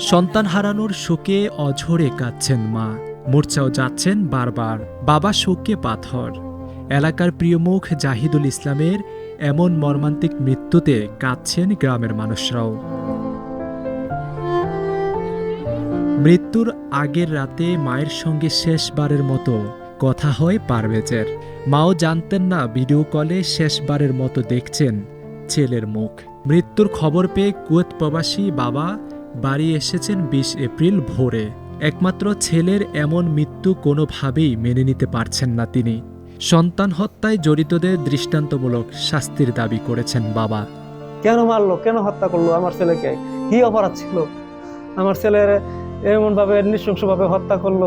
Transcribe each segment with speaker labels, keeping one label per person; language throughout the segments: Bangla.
Speaker 1: সন্তান হারানোর শোকে অঝরে কাঁদছেন মা। মূর্ছাও যাচ্ছেন বারবার। বাবা শোকে পাথর। এলাকার প্রিয় মুখ জাহিদুল ইসলামের এমন মর্মান্তিক মৃত্যুতে কাঁদছেন গ্রামের মানুষরাও। মৃত্যুর আগের রাতে মায়ের সঙ্গে শেষবারের মতো কথা হয় পারভেজের। মাও জানতেন না ভিডিও কলে শেষবারের মতো দেখছেন ছেলের মুখ। মৃত্যুর খবর পেয়ে কুয়েত প্রবাসী বাবা বাড়ি এসেছেন বিশ এপ্রিল ভোরে। একমাত্র ছেলের এমন মৃত্যু কোনোভাবেই মেনে নিতে পারছেন না তিনি। সন্তান হত্যায় জড়িতদের দৃষ্টান্তমূলক শাস্তির দাবি করেছেন বাবা।
Speaker 2: কেন মারলো? কেন হত্যা করল আমার ছেলেকে? কি অপরাধ ছিল? আমার ছেলের এমন ভাবে নৃশংস ভাবে হত্যা করল।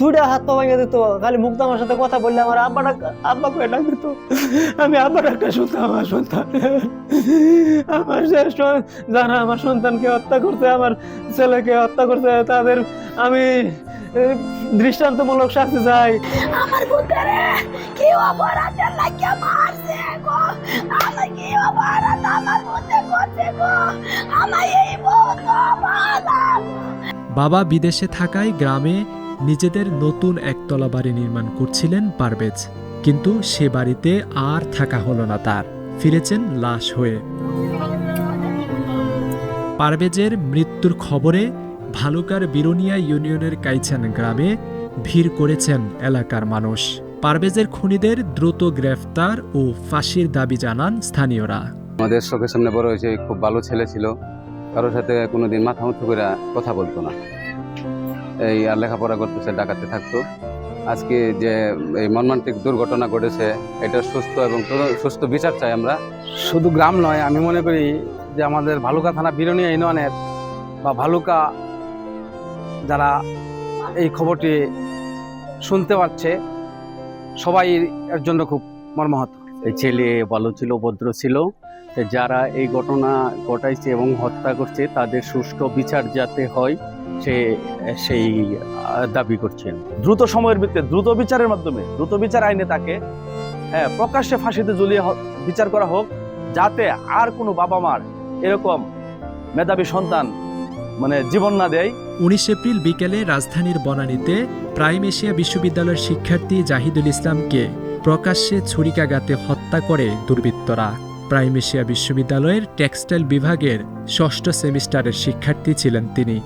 Speaker 2: দুইটা হাত পা ভেঙে দিত খালি মুগ্ধ আমার সাথে কথা বললে আমার আব্বা ডাক আব্বা করে ডাক দিত। আমি আব্বা ডাকটা শুনতাম আমার সন্তান। আমার যারা আমার সন্তানকে হত্যা করতে আমার ছেলেকে হত্যা করতে তাদের আমি দৃষ্টান্তমূলক শাস্তি চাই।
Speaker 3: আমার পুত্রে কি অপরাধের লাগিয়া মারছে গো? আমার কি অপরাধ আমার পুত্রে করছে গো? আমার
Speaker 1: বাবা বিদেশে থাকায় গ্রামে নিজেদের নতুন একতলা বাড়ি নির্মাণ করছিলেন পারভেজ। কিন্তু সে বাড়িতে আর থাকা হলো না তার। ফিরেছেন লাশ হয়ে। পারভেজের মৃত্যুর খবরে ভালুকার বিরোনিয়া ইউনিয়নের কাইছান গ্রামে ভিড় করেছেন এলাকার মানুষ। পারভেজের খুনিদের দ্রুত গ্রেফতার ও ফাঁসির দাবি জানান স্থানীয়রা।
Speaker 4: আমাদের চোখের সামনে বড় হয়েছে, খুব ভালো ছেলে ছিল। কারোর সাথে কোনোদিন মাথা উঁচু করে কথা বলতো না। এই আর লেখাপড়া করতেছে, ডাকাতে থাকতো। আজকে যে এই মর্মান্তিক দুর্ঘটনা ঘটেছে, এটা সুস্থ এবং সুস্থ বিচার চাই আমরা।
Speaker 5: শুধু গ্রাম নয়, আমি মনে করি যে আমাদের ভালুকা থানা বিরোনিয়া ইউনিয়নের বা ভালুকা যারা এই খবরটি শুনতে পাচ্ছে, সবাই এর জন্য খুব মর্মাহত।
Speaker 6: ছেলে ভালো ছিল ভদ্র ছিল। যারা এই ঘটনা ঘটাইছে এবং হত্যা করছে তাদের সুষ্ঠু বিচার যাতে হয় সে সেই দাবি করছেন।
Speaker 7: দ্রুত সময়ের ভিত্তিতে দ্রুত বিচারের মাধ্যমে দ্রুত বিচার আইনে তাকে হ্যাঁ প্রকাশ্যে ফাঁসিতে ঝুলিয়ে বিচার করা হোক যাতে আর কোনো বাবা মার এরকম মেধাবী সন্তান মানে জীবন না দেয়।
Speaker 1: উনিশ এপ্রিল বিকেলে রাজধানীর বনানীতে প্রাইম এশিয়া বিশ্ববিদ্যালয়ের শিক্ষার্থী জাহিদুল ইসলামকে প্রকাশ্যে ছুরিকাঘাতে হত্যা করে দুর্বৃত্তরা। প্রাইমেশিয়া বিশ্ববিদ্যালয়ের টেক্সটাইল বিভাগের ষষ্ঠ সেমিস্টারের শিক্ষার্থী ছিলেন তিনি।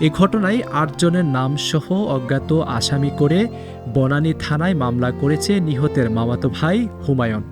Speaker 1: এ ঘটনায় আটজনের নামসহ অজ্ঞাত আসামি করে বনানী থানায় মামলা করেছে নিহতের মামাতো ভাই হুমায়ুন।